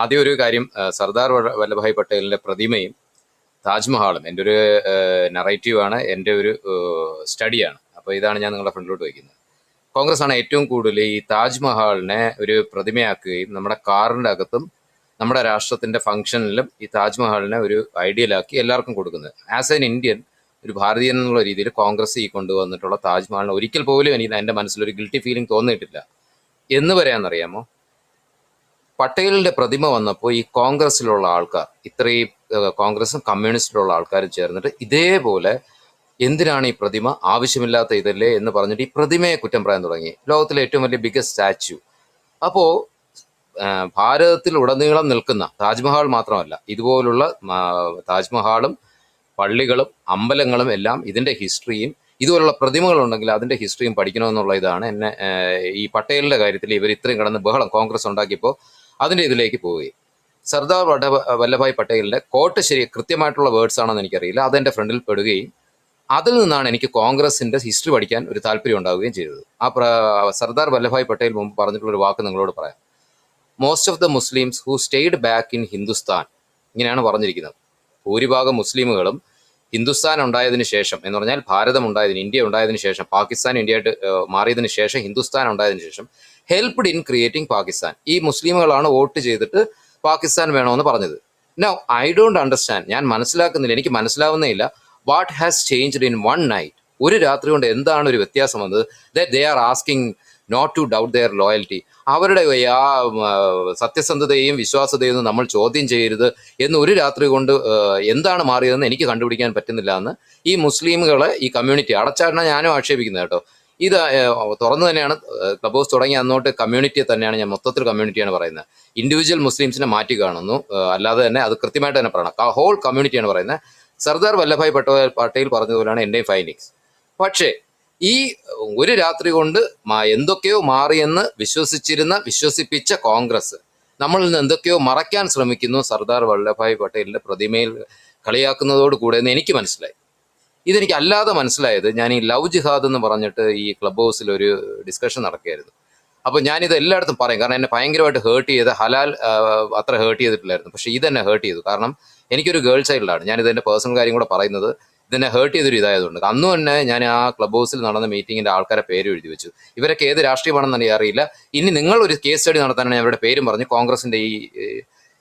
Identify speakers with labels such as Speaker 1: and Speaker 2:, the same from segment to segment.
Speaker 1: ആദ്യം ഒരു കാര്യം സർദാർ വല്ലഭായ് പട്ടേലിന്റെ പ്രതിമയും താജ്മഹാളും എന്റെ ഒരു നറേറ്റീവ് ആണ് എന്റെ ഒരു സ്റ്റഡിയാണ് അപ്പോൾ ഇതാണ് ഞാൻ നിങ്ങളുടെ ഫ്രണ്ടിലോട്ട് വയ്ക്കുന്നത്. കോൺഗ്രസ് ആണ് ഏറ്റവും കൂടുതൽ ഈ താജ്മഹാളിനെ ഒരു പ്രതിമയാക്കുകയും നമ്മുടെ കാറിന്റെ അകത്തും നമ്മുടെ രാഷ്ട്രത്തിന്റെ ഫംഗ്ഷനിലും ഈ താജ്മഹാളിനെ ഒരു ഐഡിയലാക്കി എല്ലാവർക്കും കൊടുക്കുന്നത്. ആസ് എൻ ഇന്ത്യൻ ഒരു ഭാരതീയൻ എന്നുള്ള രീതിയിൽ കോൺഗ്രസ് ഈ കൊണ്ടുവന്നിട്ടുള്ള താജ്മഹാളിനെ ഒരിക്കൽ പോലും എനിക്ക് എന്റെ മനസ്സിലൊരു ഗിൽറ്റി ഫീലിംഗ് തോന്നിയിട്ടില്ല. എന്ന് പറയാന്നറിയാമോ? പട്ടേലിന്റെ പ്രതിമ വന്നപ്പോൾ ഈ കോൺഗ്രസ്സിലുള്ള ആൾക്കാർ ഇത്രയും കോൺഗ്രസും കമ്മ്യൂണിസ്റ്റിലുള്ള ആൾക്കാരും ചേർന്നിട്ട് ഇതേപോലെ എന്തിനാണ് ഈ പ്രതിമ ആവശ്യമില്ലാത്ത ഇതല്ലേ എന്ന് പറഞ്ഞിട്ട് ഈ പ്രതിമയെ കുറ്റം പറയാൻ തുടങ്ങി. ലോകത്തിലെ ഏറ്റവും വലിയ ബിഗസ്റ്റ് സ്റ്റാച്യു അപ്പോൾ ഭാരതത്തിൽ ഉടനീളം നിൽക്കുന്ന താജ്മഹാൾ മാത്രമല്ല ഇതുപോലുള്ള താജ്മഹാളും പള്ളികളും അമ്പലങ്ങളും എല്ലാം ഇതിന്റെ ഹിസ്റ്ററിയും ഇതുപോലുള്ള പ്രതിമകളുണ്ടെങ്കിൽ അതിന്റെ ഹിസ്റ്ററിയും പഠിക്കണമെന്നുള്ള ഇതാണ് എന്നെ ഈ പട്ടേലിന്റെ കാര്യത്തിൽ ഇവർ ഇത്രയും കിടന്ന് ബഹളം കോൺഗ്രസ് ഉണ്ടാക്കിയപ്പോൾ അതിന്റെ ഇതിലേക്ക് പോവുകയും. സർദാർ വട വല്ലഭായ് പട്ടേലിന്റെ കോട്ട് ശരി കൃത്യമായിട്ടുള്ള വേർഡ്സ് ആണെന്ന് എനിക്കറിയില്ല. അതെന്റെ ഫ്രണ്ടിൽ പെടുകയും അതിൽ നിന്നാണ് എനിക്ക് കോൺഗ്രസിന്റെ ഹിസ്റ്ററി പഠിക്കാൻ ഒരു താല്പര്യം ഉണ്ടാവുകയും ചെയ്തത്. ആ സർദാർ വല്ലഭായ് പട്ടേൽ മുമ്പ് പറഞ്ഞിട്ടുള്ള ഒരു വാക്ക് നിങ്ങളോട് പറയാം. Most of the Muslims who stayed back in Hindustan ഇങ്ങനെയാണ് പറഞ്ഞിരിക്കുന്നത്. ഭൂരിഭാഗം മുസ്ലിമുകളും ഹിന്ദുസ്ഥാൻ ഉണ്ടായതിന് ശേഷം എന്ന് പറഞ്ഞാൽ ഭാരതം ഉണ്ടായതിന് ഇന്ത്യ ഉണ്ടായതിനു ശേഷം പാകിസ്ഥാൻ ഇന്ത്യയായിട്ട് മാറിയതിനു ശേഷം ഹിന്ദുസ്ഥാൻ ഉണ്ടായതിനു ശേഷം ഹെൽപ്ഡ് ഇൻ ക്രിയേറ്റിംഗ് പാകിസ്ഥാൻ ഈ മുസ്ലിമുകളാണ് വോട്ട് ചെയ്തിട്ട് പാകിസ്ഥാൻ വേണമെന്ന് പറഞ്ഞത്. നോ ഐ ഡോണ്ട് അണ്ടർസ്റ്റാൻഡ് ഞാൻ മനസ്സിലാക്കുന്നില്ല. എനിക്ക് മനസ്സിലാവുന്നേയില്ല. What has changed in one night ഒരു രാത്രി കൊണ്ട് എന്താണ് ഒരു വ്യത്യാസം വന്നത്? That they are asking not to doubt their loyalty അവരുടെ ആ സത്യസന്ധതയും വിശ്വാസതയും നമ്മൾ ചോദ്യം ചെയ്യരുത് എന്ന് ഒരു രാത്രി കൊണ്ട് എന്താണ് മാറിയതെന്ന് എനിക്ക് കണ്ടുപിടിക്കാൻ പറ്റുന്നില്ല എന്ന് ഈ മുസ്ലിമുകളെ ഈ കമ്മ്യൂണിറ്റി അടച്ചാടിനെ ഞാനും ആക്ഷേപിക്കുന്നത് കേട്ടോ. ഇത് തുറന്നു തന്നെയാണ് ക്ലബ് ഹൗസ് തുടങ്ങി അന്നോട്ട് കമ്മ്യൂണിറ്റിയെ തന്നെയാണ് ഞാൻ മൊത്തത്തിൽ കമ്മ്യൂണിറ്റിയാണ് പറയുന്നത്. ഇൻഡിവിജ്വൽ മുസ്ലിംസിനെ മാറ്റി കാണുന്നു. അല്ലാതെ തന്നെ അത് കൃത്യമായിട്ട് തന്നെ പറയണം. ഹോൾ കമ്മ്യൂണിറ്റിയാണ് പറയുന്നത്. സർദാർ വല്ലഭായ് പട്ടേൽ പട്ടേൽ പറഞ്ഞതുപോലെയാണ് എന്റെയും ഫൈനിങ്സ് പക്ഷേ ഈ ഒരു രാത്രി കൊണ്ട് എന്തൊക്കെയോ മാറിയെന്ന് വിശ്വസിച്ചിരുന്ന വിശ്വസിപ്പിച്ച കോൺഗ്രസ് നമ്മളിൽ നിന്ന് എന്തൊക്കെയോ മറയ്ക്കാൻ ശ്രമിക്കുന്നു സർദാർ വല്ലഭായ് പട്ടേലിന്റെ പ്രതിമയിൽ കളിയാക്കുന്നതോട് കൂടെ എന്ന് എനിക്ക് മനസ്സിലായി. ഇതെനിക്ക് അല്ലാതെ മനസ്സിലായത് ഞാൻ ഈ ലവ് ജിഹാദ് എന്ന് പറഞ്ഞിട്ട് ഈ ക്ലബ് ഹൗസിൽ ഒരു ഡിസ്കഷൻ നടക്കുകയായിരുന്നു. അപ്പോൾ ഞാനിത് എല്ലായിടത്തും പറയും. കാരണം എന്നെ ഭയങ്കരമായിട്ട് ഹേർട്ട് ചെയ്ത് ഹലാൽ അത്ര ഹേർട്ട് ചെയ്തിട്ടില്ലായിരുന്നു. പക്ഷേ ഇതെന്നെ ഹേർട്ട് ചെയ്തു. കാരണം എനിക്കൊരു ഗേൾ ചൈൽഡാണ് ഞാനിത് എന്റെ പേഴ്സണൽ കാര്യം കൂടെ പറയുന്നത് ഇതിനെ ഹേർട്ട് ചെയ്തൊരു ഇതായതുകൊണ്ട്. അന്ന് തന്നെ ഞാൻ ആ ക്ലബ് ഹൗസിൽ നടന്ന മീറ്റിങ്ങിന്റെ ആൾക്കാരെ പേര് എഴുതി വെച്ചു. ഇവരൊക്കെ ഏത് രാഷ്ട്രീയമാണെന്ന് എനിക്ക് അറിയില്ല. ഇനി നിങ്ങൾ ഒരു കേസ് സ്റ്റഡി നടത്താനാണ് അവരുടെ പേരും പറഞ്ഞ് കോൺഗ്രസിന്റെ ഈ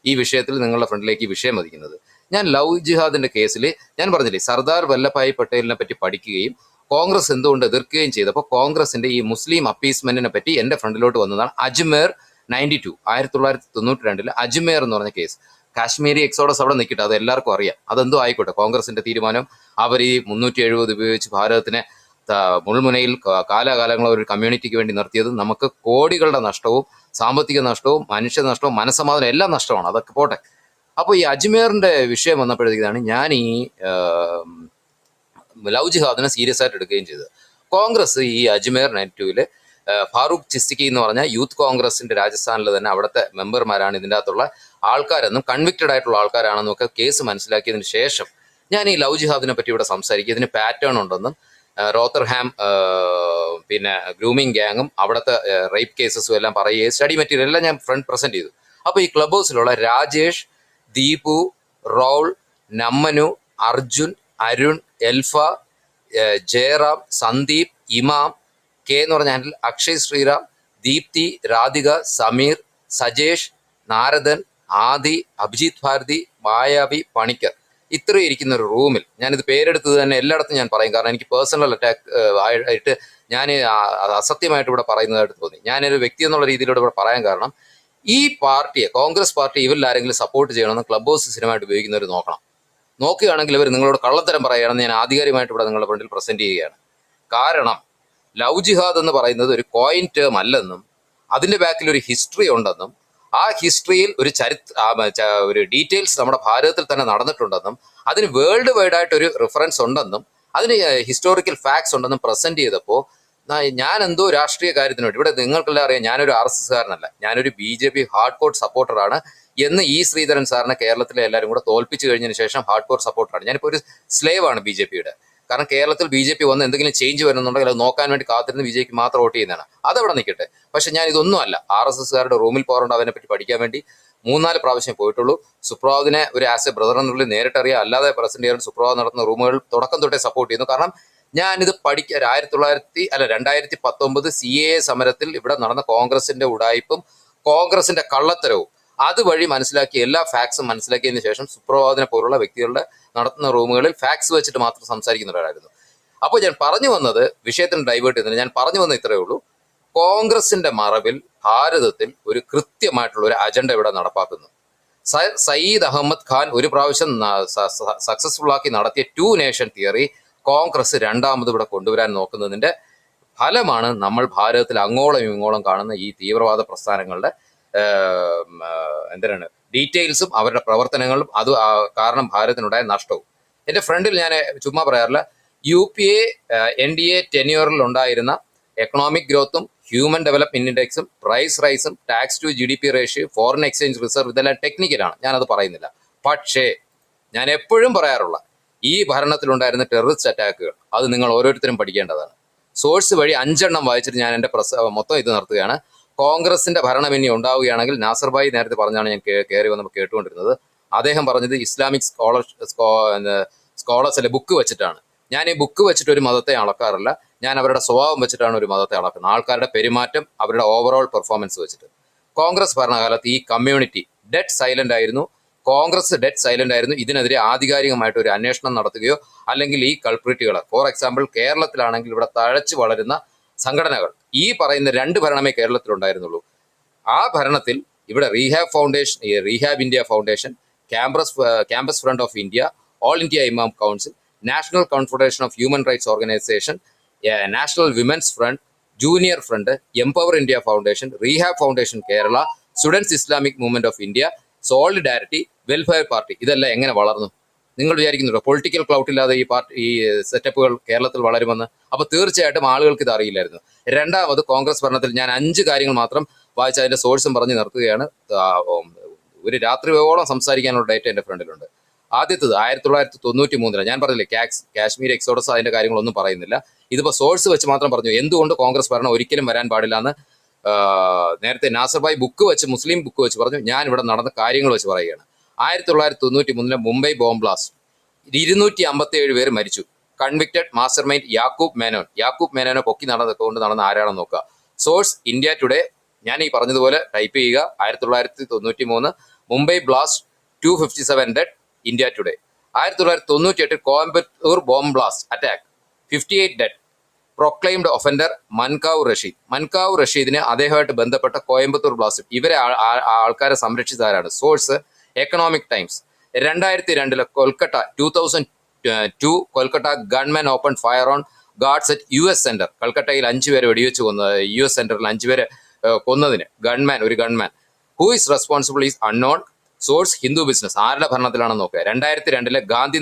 Speaker 1: ഈ വിഷയത്തിൽ നിങ്ങളുടെ ഫ്രണ്ടിലേക്ക് ഈ വിഷയം മതിക്കുന്നത് ഞാൻ ലവ് ജിഹാദിന്റെ കേസിൽ ഞാൻ പറഞ്ഞില്ലേ സർദാർ വല്ലഭായ് പട്ടേലിനെ പറ്റി പഠിക്കുകയും കോൺഗ്രസ് എന്തുകൊണ്ട് എതിർക്കുകയും ചെയ്തപ്പോൾ കോൺഗ്രസിന്റെ ഈ മുസ്ലിം അപ്പീസ്മെന്റിനെ പറ്റി എന്റെ ഫ്രണ്ടിലോട്ട് വന്നതാണ് അജ്മേർ നയന്റി ടു ആയിരത്തി തൊള്ളായിരത്തി തൊണ്ണൂറ്റി രണ്ടിൽ അജ്മേർ എന്ന് പറഞ്ഞ കേസ്. കാശ്മീരി എക്സോഡസ് അവിടെ നിൽക്കട്ടെ അത് എല്ലാവർക്കും അറിയാം. അതെന്തോ ആയിക്കോട്ടെ കോൺഗ്രസിന്റെ തീരുമാനം. അവർ ഈ മുന്നൂറ്റി എഴുപത് ഉപയോഗിച്ച് ഭാരതത്തിനെ മുൾമുനയിൽ കാലാകാലങ്ങൾ ഒരു കമ്മ്യൂണിറ്റിക്ക് വേണ്ടി നിർത്തിയത് നമുക്ക് കോടികളുടെ നഷ്ടവും സാമ്പത്തിക നഷ്ടവും മനുഷ്യ നഷ്ടവും മനസ്സമാധാനം എല്ലാം നഷ്ടമാണ്. അതൊക്കെ പോട്ടെ. അപ്പോൾ ഈ അജ്മേറിന്റെ വിഷയം വന്നപ്പോഴത്തേക്കാണ് ഞാൻ ഈ ലവ് ജിഹാദിനെ സീരിയസ് ആയിട്ട് എടുക്കുകയും ചെയ്തത്. കോൺഗ്രസ് ഈ അജ്മേർ നെറ്റുവിൽ ഫാറൂഖ് ചിസ്തിക്കി എന്ന് പറഞ്ഞ യൂത്ത് കോൺഗ്രസിന്റെ രാജസ്ഥാനിൽ തന്നെ അവിടുത്തെ മെമ്പർമാരാണ് ഇതിന്റെ അകത്തുള്ള ആൾക്കാരെന്നും കൺവിക്റ്റഡ് ആയിട്ടുള്ള ആൾക്കാരാണെന്നും ഒക്കെ കേസ് മനസ്സിലാക്കിയതിന് ശേഷം ഞാൻ ഈ ലവ് ജിഹാദിനെ പറ്റി ഇവിടെ സംസാരിക്കും. ഇതിന് പാറ്റേൺ ഉണ്ടെന്നും റോത്തർഹാം പിന്നെ ഗ്രൂമിംഗ് ഗ്യാങ്ങും അവിടുത്തെ റേപ്പ് കേസസും എല്ലാം പറയുകയും സ്റ്റഡി മെറ്റീരിയൽ എല്ലാം ഞാൻ ഫ്രണ്ട് പ്രസന്റ് ചെയ്തു. അപ്പോൾ ഈ ക്ലബ് ഹൗസിലുള്ള രാജേഷ് ദീപു റോൾ നമ്മനു അർജുൻ അരുൺ എൽഫ ജയറാം സന്ദീപ് ഇമാം കെ എന്ന് പറഞ്ഞ ഹാൻഡിൽ അക്ഷയ് ശ്രീറാം ദീപ്തി രാധിക സമീർ സജേഷ് നാരദൻ ആദി അഭിജിത് ഭാരതി മായാവി പണിക്കർ. ഇത്രയും ഇരിക്കുന്ന ഒരു റൂമിൽ ഞാനിത് പേരെടുത്തത് തന്നെ എല്ലായിടത്തും ഞാൻ പറയും. കാരണം എനിക്ക് പേഴ്സണൽ അറ്റാക്ക് ആയിട്ട് ഞാൻ അസത്യമായിട്ട് ഇവിടെ പറയുന്നതായിട്ട് തോന്നി. ഞാനൊരു വ്യക്തി എന്നുള്ള രീതിയിലൂടെ ഇവിടെ പറയാൻ കാരണം ഈ പാർട്ടിയെ കോൺഗ്രസ് പാർട്ടി ഇവരിൽ ആരെങ്കിലും സപ്പോർട്ട് ചെയ്യണമെന്ന് ക്ലബ് ഹൗസ് സ്ഥിരമായിട്ട് ഉപയോഗിക്കുന്നവർ നോക്കണം. നോക്കുകയാണെങ്കിൽ ഇവർ നിങ്ങളോട് കള്ളത്തരം പറയുകയാണെന്ന് ഞാൻ ആധികാരികമായിട്ട് ഇവിടെ നിങ്ങളുടെ ഫ്രണ്ടിൽ പ്രസന്റ് ചെയ്യുകയാണ്. കാരണം ലവ് ജിഹാദ് എന്ന് പറയുന്നത് ഒരു കോയിൻ ടേം അല്ലെന്നും അതിന്റെ ബാക്കിൽ ഒരു ഹിസ്റ്ററി ഉണ്ടെന്നും ആ ഹിസ്റ്ററിയിൽ ഒരു ചരിത്ര ഒരു ഡീറ്റെയിൽസ് നമ്മുടെ ഭാരതത്തിൽ തന്നെ നടന്നിട്ടുണ്ടെന്നും അതിന് വേൾഡ് വൈഡ് ആയിട്ട് ഒരു റെഫറൻസ് ഉണ്ടെന്നും അതിന് ഹിസ്റ്റോറിക്കൽ ഫാക്ട്സ് ഉണ്ടെന്നും പ്രസന്റ് ചെയ്തപ്പോൾ ഞാൻ എന്തോ രാഷ്ട്രീയ കാര്യത്തിന് വേണ്ടി ഇവിടെ നിങ്ങൾക്കെല്ലാം അറിയാം ഞാനൊരു ആർ എസ് എസ് കാരനല്ല ഞാനൊരു B J P hard core സപ്പോർട്ടറാണ്. എന്ന് ഈ ശ്രീധരൻ സാറിനെ കേരളത്തിലെ എല്ലാവരും കൂടെ തോൽപ്പിച്ചു കഴിഞ്ഞതിന് ശേഷം ഹാർഡ് കോർ സപ്പോർട്ടറാണ്. ഞാനിപ്പോൾ ഒരു സ്ലേവ് ആണ് ബി ജെ പിയുടെ. കാരണം കേരളത്തിൽ ബി ജെ പി വന്ന് എന്തെങ്കിലും ചേഞ്ച് വരുന്നുണ്ടെങ്കിൽ അത് നോക്കാൻ വേണ്ടി കാത്തിരുന്ന് ബി ജെ മാത്രം വോട്ട് ചെയ്യുന്നതാണ്. അതവിടെ നിൽക്കട്ടെ. പക്ഷെ ഞാൻ ഇതൊന്നും അല്ല. ആർ എസ് എസ്കാരുടെ റൂമിൽ പോകാറുണ്ട് അതിനെപ്പറ്റി പഠിക്കാൻ വേണ്ടി മൂന്നാൽ പ്രാവശ്യം പോയിട്ടുള്ളൂ. സുപ്രഭാതിനെ ഒരു ആസ് എ ബ്രദർ എന്നുള്ളിൽ നേരിട്ടറിയാം. അല്ലാതെ ചെയ്യാൻ സുപ്രഭാത് നടത്തുന്ന റൂമുകൾ തുടക്കം തൊട്ടേ സപ്പോർട്ട് ചെയ്യുന്നു. കാരണം ഞാനിത് പഠിക്കാൻ ആയിരത്തി തൊള്ളായിരത്തി അല്ല രണ്ടായിരത്തി പത്തൊമ്പത് സി എ സമരത്തിൽ ഇവിടെ നടന്ന കോൺഗ്രസിന്റെ ഉടായ്പും കോൺഗ്രസിന്റെ കള്ളത്തരവും അതുവഴി മനസ്സിലാക്കിയ എല്ലാ ഫാക്സും മനസ്സിലാക്കിയതിനു ശേഷം സുപ്രഭാതനെ പോലുള്ള വ്യക്തികളുടെ നടത്തുന്ന റൂമുകളിൽ ഫാക്സ് വെച്ചിട്ട് മാത്രം സംസാരിക്കുന്ന ഒരാളായിരുന്നു. അപ്പോൾ ഞാൻ പറഞ്ഞു വന്നത് വിഷയത്തിന് ഡൈവേർട്ട് ചെയ്യുന്നത് ഞാൻ പറഞ്ഞു വന്നത് ഇത്രയേ ഉള്ളൂ. കോൺഗ്രസിന്റെ മറവിൽ ഭാരതത്തിൽ ഒരു കൃത്യമായിട്ടുള്ള ഒരു അജണ്ട ഇവിടെ നടപ്പാക്കുന്നു. സയ്യിദ് അഹമ്മദ് ഖാൻ ഒരു പ്രാവശ്യം സക്സസ്ഫുൾ ആക്കി നടത്തിയ ടു നേഷൻ തിയറി കോൺഗ്രസ് രണ്ടാമത് ഇവിടെ കൊണ്ടുവരാൻ നോക്കുന്നതിന്റെ ഫലമാണ് നമ്മൾ ഭാരതത്തിൽ അങ്ങോളം ഇങ്ങോളം കാണുന്ന ഈ തീവ്രവാദ പ്രസ്ഥാനങ്ങളുടെ എന്തിനാണ് ഡീറ്റെയിൽസും അവരുടെ പ്രവർത്തനങ്ങളും അത് കാരണം ഭാരതത്തിനുണ്ടായ നഷ്ടവും. എന്റെ ഫ്രണ്ടിൽ ഞാൻ ചുമ്മാ പറയാറില്ല U P A N D A ടെന്യൂറിൽ ഉണ്ടായിരുന്ന എക്കണോമിക് ഗ്രോത്തും ഹ്യൂമൻ ഡെവലപ്മെന്റ് ഇൻഡെക്സും പ്രൈസ് റൈസും tax to G D P ratio foreign exchange reserve ഇതെല്ലാം ടെക്നിക്കലാണ് ഞാനത് പറയുന്നില്ല. പക്ഷേ ഞാൻ എപ്പോഴും പറയാറുള്ള ഈ ഭരണത്തിലുണ്ടായിരുന്ന ടെററിസ്റ്റ് അറ്റാക്കുകൾ അത് നിങ്ങൾ ഓരോരുത്തരും പഠിക്കേണ്ടതാണ്. സോഴ്സ് വഴി അഞ്ചെണ്ണം വായിച്ചിട്ട് ഞാൻ എന്റെ പ്രസ മൊത്തം ഇത് നിർത്തുകയാണ്. കോൺഗ്രസിന്റെ ഭരണം ഇനി ഉണ്ടാവുകയാണെങ്കിൽ നാസർബായി നേരത്തെ പറഞ്ഞാണ് ഞാൻ കയറി വന്നപ്പോൾ കേട്ടുകൊണ്ടിരുന്നത്. അദ്ദേഹം പറഞ്ഞത് ഇസ്ലാമിക് സ്കോളർ സ്കോളേഴ്സിലെ ബുക്ക് വെച്ചിട്ടാണ്. ഞാൻ ഈ ബുക്ക് വെച്ചിട്ട് ഒരു മതത്തെ അളക്കാറില്ല. ഞാൻ അവരുടെ സ്വഭാവം വെച്ചിട്ടാണ് ഒരു മതത്തെ അളക്കുന്നത്. ആൾക്കാരുടെ പെരുമാറ്റം അവരുടെ ഓവറോൾ പെർഫോമൻസ് വെച്ചിട്ട്. കോൺഗ്രസ് ഭരണകാലത്ത് ഈ കമ്മ്യൂണിറ്റി ഡെഡ് സൈലന്റ് ആയിരുന്നു. കോൺഗ്രസ് ഡെഡ് സൈലന്റ് ആയിരുന്നു. ഇതിനെതിരെ ആധികാരികമായിട്ട് ഒരു അന്വേഷണം നടത്തുകയോ അല്ലെങ്കിൽ ഈ കൾപ്രിറ്റുകൾ ഫോർ എക്സാമ്പിൾ കേരളത്തിലാണെങ്കിൽ ഇവിടെ തഴച്ചു വളരുന്ന സംഘടനകൾ ഈ പറയുന്ന രണ്ട് ഭരണമേ കേരളത്തിലുണ്ടായിരുന്നുള്ളൂ. ആ ഭരണത്തിൽ ഇവിടെ rehab foundation rehab India foundation campus campus front of India all India imam council national confederation of human rights organisation national women's front junior front empower India foundation rehab foundation Kerala students Islamic movement of India solidarity welfare party ഇതെല്ലാം എങ്ങനെ വളർന്നു? നിങ്ങൾ വിചാരിക്കുന്നുണ്ടോ political clout ഇല്ലാതെ ഈ party ഈ സെറ്റപ്പുകൾ കേരളത്തിൽ വളരുമെന്ന്? അപ്പൊ തീർച്ചയായിട്ടും ആളുകൾക്ക് ഇത് അറിയില്ലായിരുന്നു. രണ്ടാമത് കോൺഗ്രസ് ഭരണത്തിൽ ഞാൻ അഞ്ച് കാര്യങ്ങൾ മാത്രം വായിച്ച അതിന്റെ സോഴ്സും പറഞ്ഞ് നിർത്തുകയാണ്. ഒരു രാത്രി ഒരു രാത്രിയോളം സംസാരിക്കാനുള്ള ഡേറ്റ എന്റെ ഫ്രണ്ടിലുണ്ട്. ആദ്യത്തത് ആയിരത്തി തൊള്ളായിരത്തി തൊണ്ണൂറ്റി മൂന്നിലാണ് ഞാൻ പറഞ്ഞില്ലേ കാക്സ് കാശ്മീർ എക്സോഡസ് അതിന്റെ കാര്യങ്ങളൊന്നും പറയുന്നില്ല. ഇതിപ്പോ സോഴ്സ് വെച്ച് മാത്രം പറഞ്ഞു എന്തുകൊണ്ട് കോൺഗ്രസ് ഭരണം ഒരിക്കലും വരാൻ പാടില്ല എന്ന് നേരത്തെ നാസർബായ് ബുക്ക് വെച്ച് മുസ്ലിം ബുക്ക് വെച്ച് പറഞ്ഞു ഞാൻ ഇവിടെ നടന്ന കാര്യങ്ങൾ വെച്ച് പറയുകയാണ്. ആയിരത്തി തൊള്ളായിരത്തി തൊണ്ണൂറ്റി മൂന്നിലെ മുംബൈ ബോംബ് ബ്ലാസ്റ്റ് ഇരുന്നൂറ്റി അമ്പത്തി ഏഴ് പേര് മരിച്ചു. Convicted mastermind Yakub Menon. Yakub മേനോനെ പൊക്കി നടന്ന കൊണ്ട് നടന്ന ആരാണെന്ന് നോക്കുക. സോഴ്സ് ഇന്ത്യ ടുഡേ ഞാൻ ഈ പറഞ്ഞതുപോലെ ടൈപ്പ് ചെയ്യുക. ആയിരത്തി തൊള്ളായിരത്തി തൊണ്ണൂറ്റി മൂന്ന് Mumbai blast two fifty seven dead India Today ആയിരത്തി തൊള്ളായിരത്തി തൊണ്ണൂറ്റി എട്ടിൽ Coimbatore bomb blast attack fifty eight dead proclaimed offender Mankavu Rasheed. Mankavu റഷീദിനെ അദ്ദേഹമായിട്ട് ബന്ധപ്പെട്ട കോയമ്പത്തൂർ ബ്ലാസ്റ്റ് ഇവരെ ആൾക്കാരെ സംരക്ഷിച്ചതാരാണ്? സോഴ്സ് എക്കണോമിക് ടൈംസ് രണ്ടായിരത്തി രണ്ടിലെ Kolkata two thousand two Kolkata gunman open fire on guards at U S centre. കൽക്കട്ടയിൽ അഞ്ചു പേരെ വെടിവെച്ച് കൊന്ന യു എസ് സെന്ററിൽ അഞ്ചു പേരെ ഏഹ്, കൊന്നതിന്. ഗൺമാൻ ഒരു gunman. Who is responsible is unknown source Hindu business ആരുടെ ഭരണത്തിലാണെന്ന് നോക്കുക. രണ്ടായിരത്തി രണ്ടിലെ ഗാന്ധി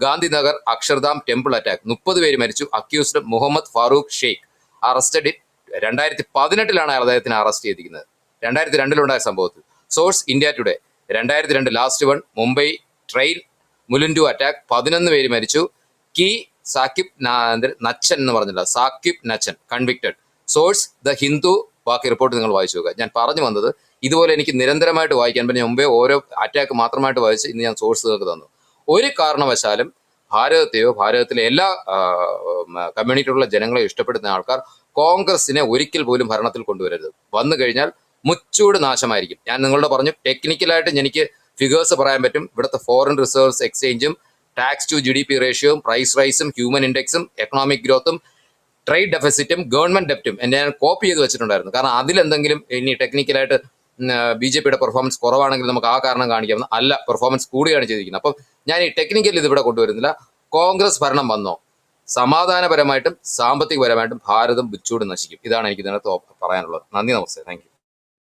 Speaker 1: ഗാന്ധിനഗർ അക്ഷർധാം ടെമ്പിൾ അറ്റാക്ക് മുപ്പത് പേര് മരിച്ചു. അക്യൂസ്ഡ് മുഹമ്മദ് ഫാറൂഖ് ഷെയ്ഖ്. അറസ്റ്റഡ് രണ്ടായിരത്തി പതിനെട്ടിലാണ് അദ്ദേഹത്തിനെ അറസ്റ്റ് ചെയ്തിരിക്കുന്നത്. രണ്ടായിരത്തി രണ്ടിലുണ്ടായ സംഭവത്തിൽ. സോഴ്സ് ഇന്ത്യ ടുഡേ രണ്ടായിരത്തി രണ്ട് last one Mumbai train Mulund attack പതിനൊന്ന് പേര് മരിച്ചു. കി സാക്കിബ് നച്ചൻ എന്ന് പറഞ്ഞില്ല Saqib Nachan convicted source the Hindu ബാക്കി റിപ്പോർട്ട് നിങ്ങൾ വായിച്ചു നോക്കുക. ഞാൻ പറഞ്ഞു വന്നത് ഇതുപോലെ എനിക്ക് നിരന്തരമായിട്ട് വായിക്കാൻ പറ്റും മുമ്പേ ഓരോ അറ്റാക്ക് മാത്രമായിട്ട് വായിച്ച് ഇന്ന് ഞാൻ സോഴ്സ് നിങ്ങൾക്ക് തന്നു. ഒരു കാരണവശാലും ഭാരതത്തെയോ ഭാരതത്തിലെ എല്ലാ കമ്മ്യൂണിറ്റിയിലുള്ള ജനങ്ങളെയോ ഇഷ്ടപ്പെടുന്ന ആൾക്കാർ കോൺഗ്രസിനെ ഒരിക്കൽ പോലും ഭരണത്തിൽ കൊണ്ടുവരരുത്. വന്നു കഴിഞ്ഞാൽ മുച്ചൂട് നാശമായിരിക്കും. ഞാൻ നിങ്ങളോട് പറഞ്ഞു ടെക്നിക്കലായിട്ട് എനിക്ക് ഫിഗേഴ്സ് പറയാൻ പറ്റും. ഇവിടുത്തെ foreign reserves എക്സ്ചേഞ്ചും tax to G D P റേഷ്യോയും price റൈസും ഹ്യൂമൻ ഇൻഡെക്സും എക്കണോമിക് ഗ്രോത്തും ട്രേഡ് ഡെഫിസിറ്റും ഗവൺമെന്റ് ഡെപ്റ്റും എന്നെ ഞാൻ കോപ്പി ചെയ്ത് വെച്ചിട്ടുണ്ടായിരുന്നു. കാരണം അതിലെന്തെങ്കിലും ഇനി ടെക്നിക്കലായിട്ട് ബി ജെ പിയുടെ പെർഫോമൻസ് കുറവാണെങ്കിൽ നമുക്ക് ആ കാരണം കാണിക്കാം. അല്ല പെർഫോമൻസ് കൂടിയാണ് ചെയ്തിരിക്കുന്നത്. അപ്പം ഞാൻ ഈ ടെക്നിക്കൽ ഇത് ഇവിടെ കൊണ്ടുവരുന്നില്ല. കോൺഗ്രസ് ഭരണം വന്നോ? സമാധാനപരമായിട്ടും സാമ്പത്തികപരമായിട്ടും ഭാരതം ബുച്ചൂട് നശിക്കും. ഇതാണ് എനിക്ക് ഇതിനകത്ത് പറയാനുള്ളത്. നന്ദി നമസ്തേ. താങ്ക്